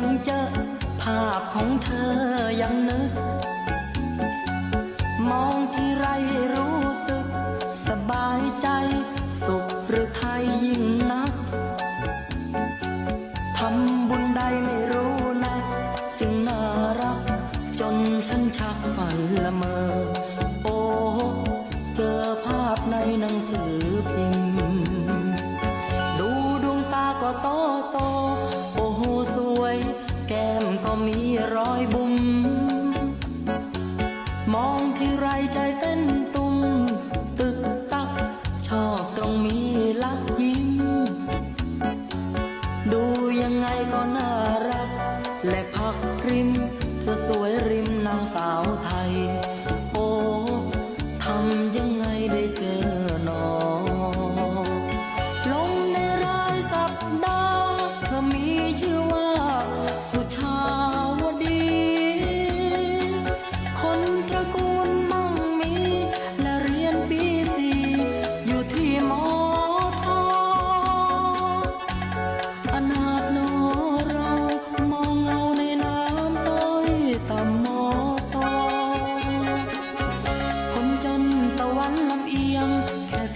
ยงเจอ ภาพของเธอยังนึก มองที่ไรรู้สึก สบายใจ สุขหรือไทยยิ่งนักทำบุญใดไม่รู้นะ จึงน่ารัก จนฉันชักฝันละเมอ ไงก็น่ารัก และพักริม เธอสวยริมนางสาวไทย โอ้ทำยัง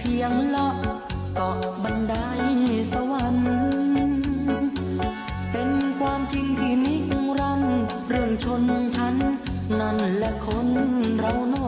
พียงเลาะเกาะบันไดสวรรค์เป็นความจริงที่นิรันดร์เรื่องชนชั้น นั่นแหละคนเรานอ